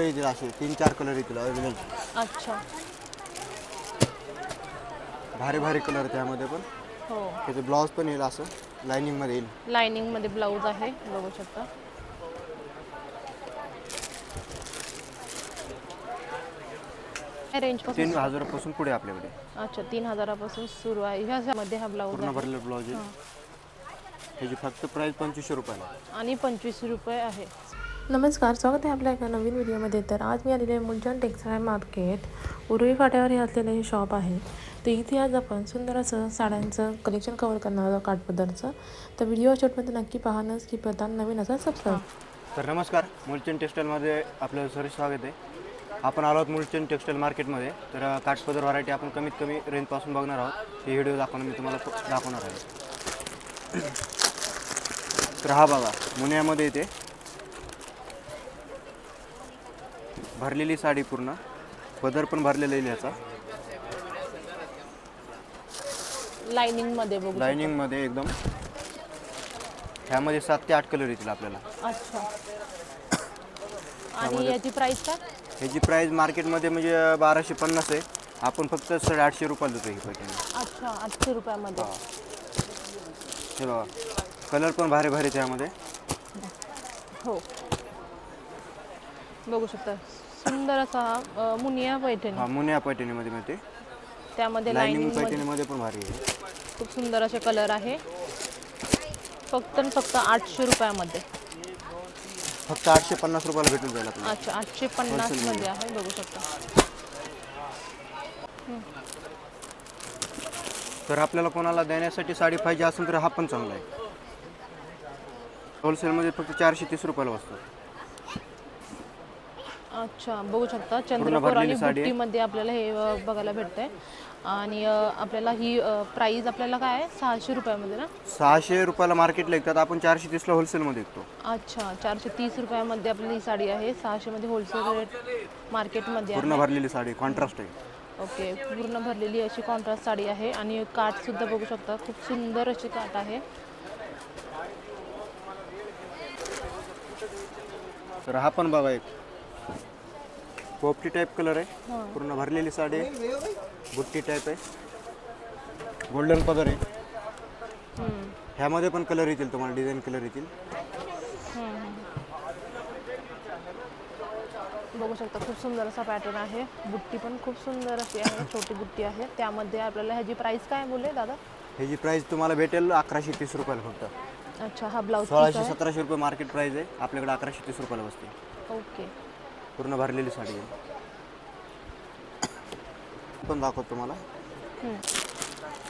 येतील असे तीन चार कलर येतील अवेलेबल अच्छा. भारी भारी कलर त्यामध्ये पण. हो. त्याचे ब्लाऊज पण येईल असं. लाईनिंगमध्ये येईल. लाइनिंगमध्ये ब्लाऊज आहे बघू शकता. रेंजपासून तीन हजारापासून पुढे आपल्याकडे. अच्छा तीन हजारापासून सुरू आहे. ह्यामध्ये हा ब्लाऊज पूर्ण आहे. भरलेलं ब्लाऊज येईल ह्याची फक्त प्राईस पंचवीसशे रुपयाला. आणि पंचवीस रुपये आहे. नमस्कार स्वागत आहे आपल्या एका नवीन व्हिडिओमध्ये. तर आज मी आलेले आहे टेक्सटाईल मार्केट उर्वी फाट्यावर हे असलेलं हे शॉप आहे. तर इथे आज आपण सुंदर असं साड्यांचं कलेक्शन कवर करणार आहोत काठपदरचं तर व्हिडिओ शॉटमध्ये नक्की पाहणं की प्रधान नवीन असं सबस्क्राईब तर नमस्कार मुलचंद टेक्सटाईलमध्ये आपलं सर स्वागत आहे. आपण आलो आहोत मुलचंद टेक्सटाईल मार्केटमध्ये. तर काठपदर व्हरायटी आपण कमीत कमी रेंजपासून बघणार आहोत. हे व्हिडिओ दाखवून मी तुम्हाला दाखवणार आहे. तर हा बघा मुन्यामध्ये येते. भरलेली साडी पूर्ण. पदर पण भरलेला येईल याचा. लाइनिंगमध्ये बघू लाईनिंगमध्ये एकदम. ह्यामध्ये सात ते आठ कलर येतील आपल्याला. अच्छा. आणि याची प्राइस काय? ह्याची प्राईस मार्केटमध्ये म्हणजे बाराशे पन्नास आहे. आपण फक्त साडे आठशे रुपयाला देतो ही पैठणी अच्छा आठशे रुपयामध्ये. हे. बघा. कलर पण भारी भारी त्यामध्ये हो. बघू शकता. सुंदर असा अ, मुनिया पैठणी. हा मुनिया पैठणीमध्ये मिळते. त्यामध्ये लाईनिंग पैठणीमध्ये पण भारी आहे. खूप सुंदर असे कलर आहे. फक्त आणि फक्त आठशे रुपयामध्ये. फक्त आठशे पन्नास रुपयाला भेटून जाईल आपल्याला. अच्छा आठशे पन्नासमध्ये आहे बघू शकता. तर आपल्याला कोणाला देण्यासाठी साडी पाहिजे असेल तर हा पण चांगला आहे. होलसेलमध्ये फक्त चारशे तीस रुपयाला बसतो. अच्छा बघू शकता. चंद्रकोर आणि. बुट्टीमध्ये आपल्याला हे बघायला भेटतंय. आणि आपल्याला ही प्राइस आपल्याला काय आहे? सहाशे रुपयामध्ये ना? सहाशे रुपयाला मार्केटला विकतात. आपण चारशे तीसला होलसेलमध्ये विकतो. अच्छा चारशे तीस रुपयामध्ये आपल्याला ही साडी आहे. सहाशेमध्ये होलसेल रेट मार्केटमध्ये पूर्ण भरलेली साडी कॉन्ट्रास्ट आहे. ओके पूर्ण भरलेली अशी कॉन्ट्रास्ट साडी आहे. आणि काठ सुद्धा बघू शकता. खूप सुंदर अशी काठ आहे. तर हा पण बघा एक. पोपटी टाईप कलर आहे. पूर्ण भरलेली साडी आहे. बुट्टी टाईप आहे. गोल्डन पदर आहे. ह्यामध्ये पण कलर येतील तुम्हाला डिझाईन कलर येतील. बघू शकता खूप सुंदर असा पॅटर्न आहे. बुट्टी पण खूप सुंदर अशी आहे छोटी बुट्टी आहे. त्यामध्ये आपल्याला ह्याची प्राइस काय बोलले दादा? ह्याची प्राईस तुम्हाला भेटेल अकराशे तीस रुपयाला फक्त. अच्छा हा ब्लाऊज सोळाशे सतराशे रुपये मार्केट प्राईस आहे. आपल्याकडे अकराशे तीस रुपयाला बसते. ओके पूर्ण भरलेली साडी आहे. पण दाखवतो तुम्हाला.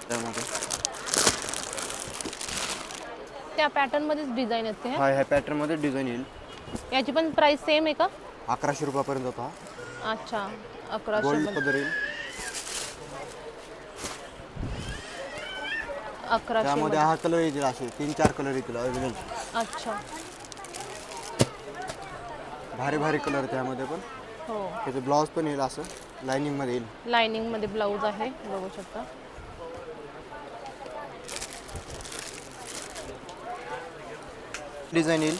त्यामध्ये. त्या पॅटर्न मध्येच डिझाईन असते हा? ह्या पॅटर्नमध्ये डिझाईन येईल? याची पण प्राइस सेम आहे का? अकराशे रुपयापर्यंत जातो हा अच्छा अकराशे गोल्ड मध्ये- पदर येईल. अकराशे त्यामध्ये मध्ये. हा कलर येतील असे तीन चार कलर येतील अवेलेबल अच्छा. भारी भारी कलर त्यामध्ये पण. हो. त्याचे ब्लाऊज पण येईल असं. लाईनिंगमध्ये येईल. लाइनिंगमध्ये ब्लाऊज आहे बघू शकता. डिझाईन येईल.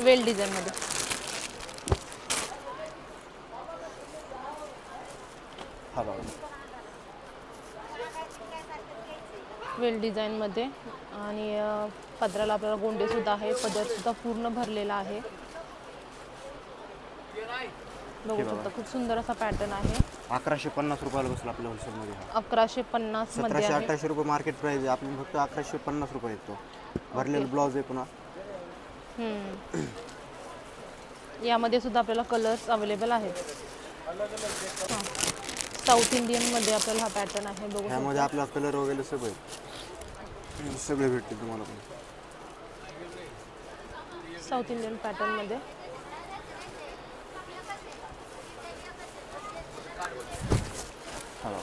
वेल डिझाईन मध्ये. हा बघा. वेल डिझाईन मध्ये. आणि अ, पदराला आपल्याला गोंडे सुद्धा आहे. पदर सुद्धा पूर्ण भरलेला आहे. बघू शकता खूप सुंदर असा पॅटर्न आहे. अकराशे पन्नास रुपयाला बसला आपल्या होलसेलमध्ये अकराशे पन्नासमध्ये सतराशे अठराशे रुपये मार्केट प्राईस आहे. आपली फक्त अकराशे पन्नास रुपये येतो भरलेलं ब्लाऊज आहे पुन्हा. हम्म. यामध्ये सुद्धा आपल्याला कलर्स अवेलेबल आहेत. हां. साऊथ इंडियनमध्ये आपल्याला हा पॅटर्न आहे. बघू. ह्यामध्ये आपला कलर वगैरे सगळे. सगळे भेटतील तुम्हाला पण. साऊथ इंडियन पॅटर्नमध्ये. बघा.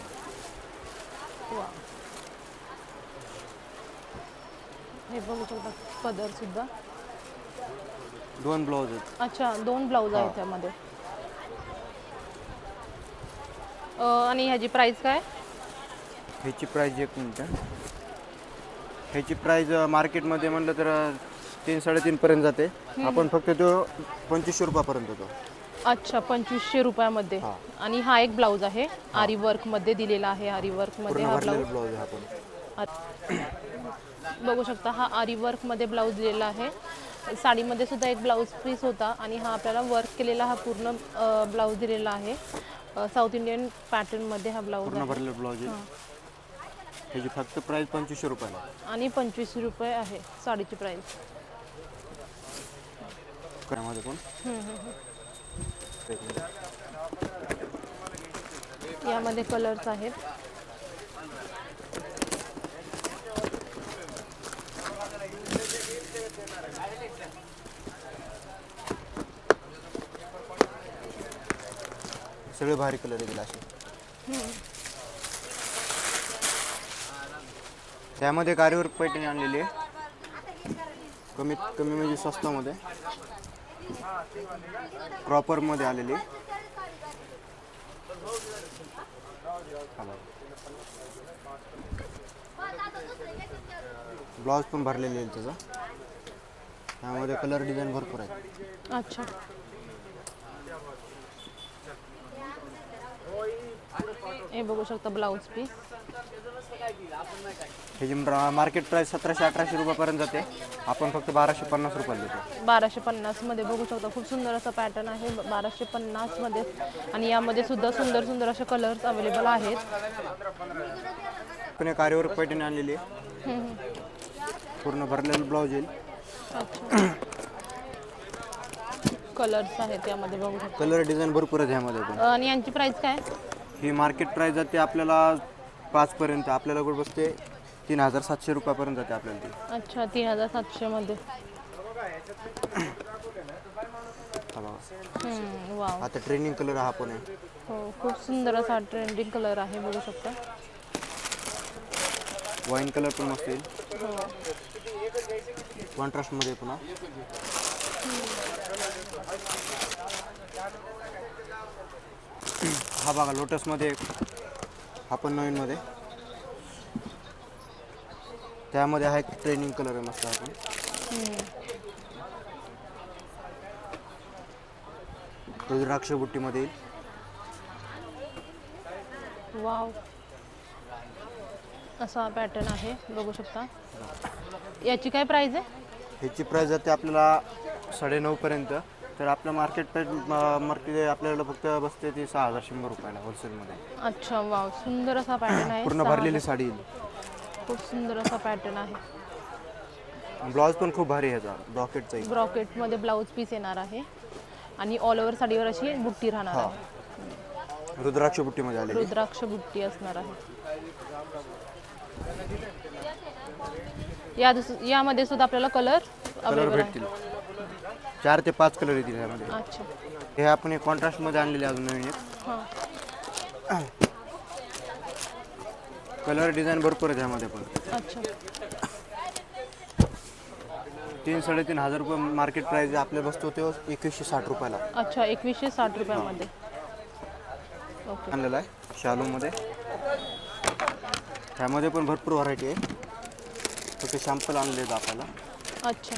वा. हे बघू शकता पदर सुद्धा. दोन ब्लाऊज आहेत. अच्छा दोन ब्लाऊज आहेत त्यामध्ये. आणि ह्याची प्राइस काय? ह्याची प्राईज एक मिनिट. ह्याची प्राईज मार्केटमध्ये म्हणलं तर तीन साडेतीनपर्यंत जाते. आपण फक्त तो पंचवीसशे रुपयापर्यंत होतो अच्छा पंचवीसशे रुपयामध्ये. हा. आणि हा एक ब्लाऊज आहे. आरी वर्कमध्ये दिलेला आहे. आरी वर्कमध्ये पूर्ण हा भरलेला ब्लाऊज. ब्लाऊज आहे आपण बघू शकता हा आरी वर्कमध्ये ब्लाऊज दिलेला आहे. साडीमध्ये सुद्धा एक ब्लाऊज पीस होता आणि हा आपल्याला वर्क केलेला हा पूर्ण ब्लाऊज दिलेला आहे. साऊथ इंडियन पॅटर्नमध्ये हा ब्लाऊज पूर्ण आहे. भरलेला ब्लाऊज आहे. त्याची फक्त प्राईस पंचवीसशे रुपयाला. आणि पंचवीस रुपये आहे साडीची प्राइस पण. यामध्ये कलर्स आहेत. सगळे भारी कलर येतील असे. त्यामध्ये कारीवर पैठणी आणलेली आहे. कमीत कमी म्हणजे स्वस्तामध्ये. प्रॉपरमध्ये आलेली. ब्लाऊज पण भरलेले आहे त्याचा. त्यामध्ये कलर डिझाईन भरपूर आहेत. अच्छा. हे बघू शकता ब्लाऊज पीस ह्याची मार्केट प्राईस सतराशे अठराशे रुपयापर्यंत जाते. आपण फक्त बाराशे पन्नास रुपयाला देतो. बाराशे पन्नासमध्ये बघू शकता खूप सुंदर असा पॅटर्न आहे. बाराशे पन्नासमध्ये आणि यामध्ये सुद्धा सुंदर सुंदर असे कलर्स अवेलेबल आहेत. पण एक आरीवर पैठणी आणलेली आहे. पूर्ण भरलेलं ब्लाऊज येईल. कलर्स आहेत यामध्ये बघू शकता. कलर डिझाईन भरपूर आहेत ह्यामध्ये पण. आणि यांची प्राइस काय? ही मार्केट प्राईस जाते आपल्याला पाचपर्यंत आपल्याला कुठं बसते? तीन हजार सातशे रुपयापर्यंत जाते आपल्याला ती. अच्छा तीन हजार हा बघा. हम्म, वाव. आता ट्रेनिंग कलर हा पण आहे. हो खूप सुंदर असा ट्रेंडिंग कलर आहे बघू शकता. वाईन कलर पण मस्त येईल. हो. कॉन्ट्रास्टमध्ये पुन्हा हा बघा लोटसमध्ये हा पण नवीनमध्ये. त्यामध्ये हा एक ट्रेनिंग कलर आहे मस्त आपण. रुद्राक्ष बुट्टीमध्ये येईल. वाव. असा पॅटर्न आहे बघू शकता. याची काय प्राइस आहे? ह्याची प्राईस जाते आपल्याला साडेनऊपर्यंत. तर आपलं मार्केट प्राईस मार्केट आपल्याला फक्त बसते ती सहा हजार शंभर रुपयाला होलसेलमध्ये अच्छा वाव. सुंदर असा पॅटर्न आहे. पूर्ण सहा भरलेली साडी. येईल हजार. खूप सुंदर असा पॅटर्न आहे. ब्लाऊज पण खूप भारी आहे ह्याचा ब्रॉकेटचा येईल ब्रॉकेटमध्ये ब्लाऊज पीस येणार आहे. आणि ऑल ओव्हर साडीवर अशी बुट्टी राहणार हा. आहे रुद्राक्ष बुट्टीमध्ये आलेली. रुद्राक्ष बुट्टी असणार आहे. या दुस- यामध्ये सुद्धा आपल्याला कलर कलर अवेलेबल आहे. भेटतील. चार ते पाच कलर येतील ह्यामध्ये. अच्छा. हे आपण एक कॉन्ट्रास्टमध्ये आणलेले अजून नवीन एक हां. कलर डिझाईन भरपूर आहे त्यामध्ये पण. अच्छा. तीन साडेतीन हजार रुपये मार्केट प्राईस आपल्या बसतो तो एकवीसशे साठ रुपयाला. अच्छा एकवीसशे साठ रुपयामध्ये. ओके. आणलेला आहे शालूमध्ये. त्यामध्ये पण भरपूर व्हरायटी आहे. फक्त शॅम्पल आणले आहेत आपल्याला. अच्छा.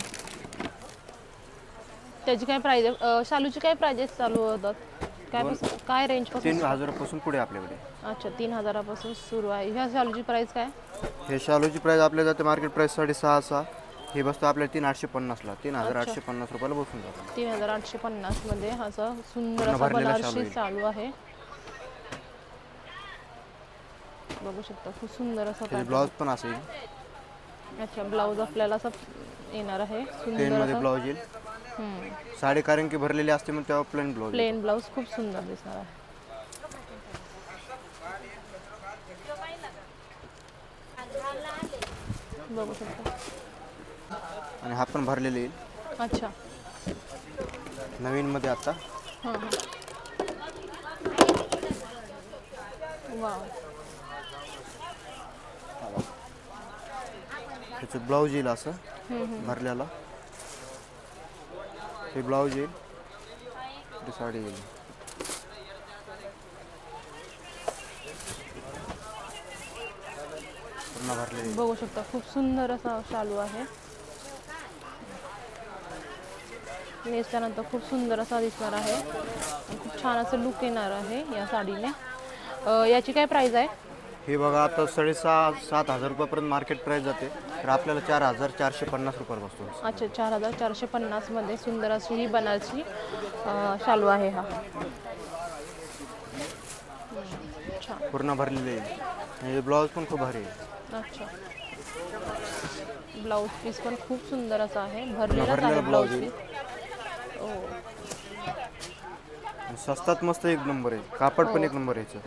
त्याची काय प्राइस अं, शालूची काय प्राइजेस चालू होतात काय पासून- काय रेंजपासून? तीन हजारापासून पुढे आपल्याकडे. अच्छा तीन हजारापासून सुरू आहे. ह्या शालूची प्राइस काय? हे शालूची प्राईस आपल्या जाते मार्केट प्राईस साडेसहा सहा हे बसतं आपल्याला तीन आठशे पन्नासला. तीन हजार. आठशे पन्नास रुपयाला बसून जातं. तीन हजार आठशे पन्नासमध्ये असा सुंदर पूर्ण असा भरलेला बनारसी शालू आहे. चालू आहे. बघू शकता खूप सुंदर असा त्याचे pattern. ब्लाऊज पण असेल अच्छा ब्लाऊज आपल्याला असं येणार आहे. सुंदर असं. ब्लाऊज येईल. साडी कारण की भरलेली असते मग तेव्हा प्लेन ब्लाऊज प्लेन ब्लाऊज खूप सुंदर दिसणार आहे. बघू शकता. आणि हा पण भरलेले येईल. अच्छा. नवीनमध्ये आता. हां हां. वाव. त्याचं ब्लाऊज येईल असं भरल्याला हे ब्लाऊज येईल. ती साडी येईल. पूर्ण बघू शकता खूप सुंदर असा शालू आहे. नेसल्यानंतर खूप सुंदर असा दिसणार आहे. खूप छान असं लुक येणार आहे या साडीने. याची काय प्राईस आहे? हे बघा आता साडेसहा सात हजार रुपयापर्यंत मार्केट प्राईस जाते. तर आपल्याला चार हजार चारशे पन्नास रुपयावर बसतो. अच्छा चार हजार चारशे पन्नासमध्ये सुंदर अशी ही बनारसी शालू आहे हा. पूर्ण भरलेले आहे. आणि ब्लाऊज पण खूप भारी आहे. अच्छा. ब्लाऊज पीस पण खूप सुंदर असा आहे. भरलेला ब्लाऊज पीस. हो. स्वस्तात मस्त एक नंबर आहे. कापड पण एक नंबर आहे.